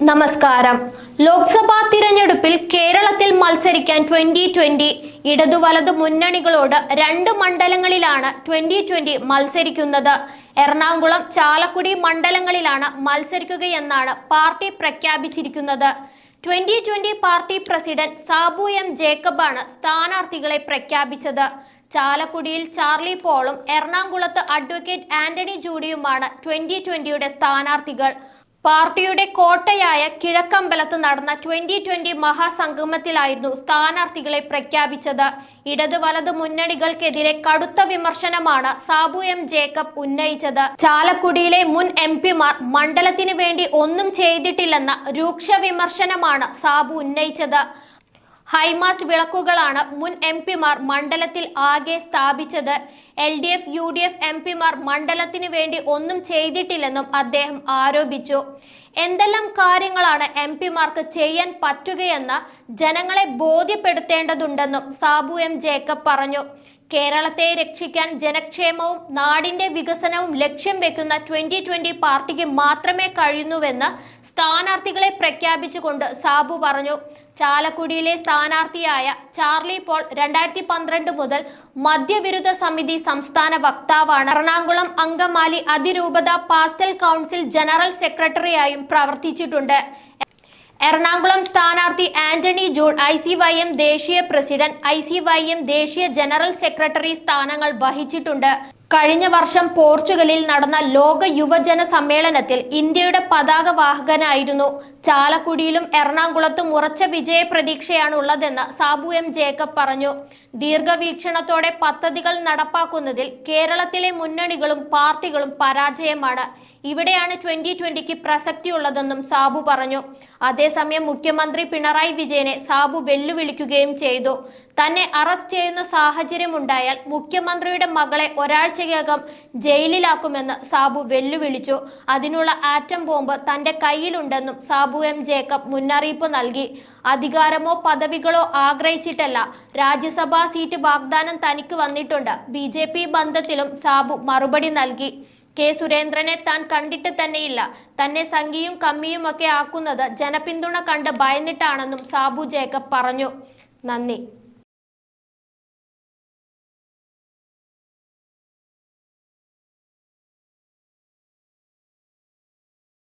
നമസ്കാരം. ലോക്സഭാ തിരഞ്ഞെടുപ്പിൽ കേരളത്തിൽ മത്സരിക്കാൻ ട്വന്റി ട്വന്റി ഇടതു വലതു മുന്നണികളോട് രണ്ട് മണ്ഡലങ്ങളിലാണ് ട്വന്റി ട്വന്റി മത്സരിക്കുന്നത്. എറണാകുളം ചാലക്കുടി മണ്ഡലങ്ങളിലാണ് മത്സരിക്കുകയെന്നാണ് പാർട്ടി പ്രഖ്യാപിച്ചിരിക്കുന്നത്. Twenty twenty party president Sabu M ജേക്കബാണ് സ്ഥാനാർത്ഥികളെ പ്രഖ്യാപിച്ചത്. ചാലക്കുടിയിൽ ചാർലി പോളും എറണാകുളത്ത് അഡ്വക്കേറ്റ് ആന്റണി ജൂഡിയുമാണ് ട്വന്റി ട്വന്റിയുടെ സ്ഥാനാർത്ഥികൾ. പാർട്ടിയുടെ കോട്ടയായ കിഴക്കമ്പലത്ത് നടന്ന ട്വന്റി ട്വന്റി മഹാസംഗമത്തിലായിരുന്നു സ്ഥാനാർത്ഥികളെ പ്രഖ്യാപിച്ചത്. ഇടത് വലത് മുന്നണികൾക്കെതിരെ കടുത്ത വിമർശനമാണ് സാബു എം ജേക്കബ് ഉന്നയിച്ചത്. ചാലക്കുടിയിലെ മുൻ എം പിമാർ മണ്ഡലത്തിന് വേണ്ടി ഒന്നും ചെയ്തിട്ടില്ലെന്ന രൂക്ഷ വിമർശനമാണ് സാബു ഉന്നയിച്ചത്. ഹൈമാസ്റ്റ് വിളക്കുകളാണ് മുൻ എം പിമാർ മണ്ഡലത്തിൽ ആകെ സ്ഥാപിച്ചത്. L D F U D F M പിമാർ മണ്ഡലത്തിന് വേണ്ടി ഒന്നും ചെയ്തിട്ടില്ലെന്നും അദ്ദേഹം ആരോപിച്ചു. എന്തെല്ലാം കാര്യങ്ങളാണ് എം പിമാർക്ക് ചെയ്യാൻ പറ്റുകയെന്ന് ജനങ്ങളെ ബോധ്യപ്പെടുത്തേണ്ടതുണ്ടെന്നും സാബു എം ജേക്കബ് പറഞ്ഞു. കേരളത്തെ രക്ഷിക്കാൻ ജനക്ഷേമവും നാടിന്റെ വികസനവും ലക്ഷ്യം വെക്കുന്ന ട്വന്റി ട്വന്റി പാർട്ടിക്ക് മാത്രമേ കഴിയുന്നുവെന്ന് സ്ഥാനാർത്ഥികളെ പ്രഖ്യാപിച്ചുകൊണ്ട് സാബു പറഞ്ഞു. ചാലക്കുടിയിലെ സ്ഥാനാർത്ഥിയായ ചാർലി പോൾ രണ്ടായിരത്തി പന്ത്രണ്ട് മുതൽ മദ്യവിരുദ്ധ സമിതി സംസ്ഥാന വക്താവാണ്. എറണാകുളം അങ്കമാലി അതിരൂപത പാസ്റ്റൽ കൗൺസിൽ ജനറൽ സെക്രട്ടറിയായും പ്രവർത്തിച്ചിട്ടുണ്ട്. എറണാകുളം സ്ഥാനാർത്ഥി Jude I C Y M ദേശീയ president I C Y M ദേശീയ ജനറൽ സെക്രട്ടറി സ്ഥാനങ്ങൾ വഹിച്ചിട്ടുണ്ട്. കഴിഞ്ഞ വർഷം പോർച്ചുഗലിൽ നടന്ന ലോക യുവജന സമ്മേളനത്തിൽ ഇന്ത്യയുടെ പതാക വാഹകനായിരുന്നു. ചാലക്കുടിയിലും എറണാകുളത്തും ഉറച്ച വിജയ പ്രതീക്ഷയാണ് ഉള്ളതെന്ന് സാബു എം ജേക്കബ് പറഞ്ഞു. ദീർഘവീക്ഷണത്തോടെ പദ്ധതികൾ നടപ്പാക്കുന്നതിൽ കേരളത്തിലെ മുന്നണികളും പാർട്ടികളും പരാജയമാണ്. ഇവിടെയാണ് ട്വന്റി ട്വന്റിക്ക് പ്രസക്തിയുള്ളതെന്നും സാബു പറഞ്ഞു. അതേസമയം മുഖ്യമന്ത്രി പിണറായി വിജയനെ സാബു വെല്ലുവിളിക്കുകയും ചെയ്തു. തന്നെ അറസ്റ്റ് ചെയ്യുന്ന സാഹചര്യമുണ്ടായാൽ മുഖ്യമന്ത്രിയുടെ മകളെ ഒരാഴ്ചയ്ക്കകം ജയിലിലാക്കുമെന്ന് സാബു വെല്ലുവിളിച്ചു. അതിനുള്ള ആറ്റം ബോംബ് തന്റെ കയ്യിലുണ്ടെന്നും സാബു എം ജേക്കബ് മുന്നറിയിപ്പ് നൽകി. അധികാരമോ പദവികളോ ആഗ്രഹിച്ചിട്ടല്ല. രാജ്യസഭാ സീറ്റ് വാഗ്ദാനം തനിക്ക് വന്നിട്ടുണ്ട്. ബി ജെ പി ബന്ധത്തിലും സാബു മറുപടി നൽകി. കെ സുരേന്ദ്രനെ താൻ കണ്ടിട്ട് തന്നെയില്ല. തന്നെ സംഘിയും കമ്മിയും ഒക്കെ ആക്കുന്നത് ജനപിന്തുണ കണ്ട് ഭയന്നിട്ടാണെന്നും സാബു ജേക്കബ് പറഞ്ഞു. നന്ദി.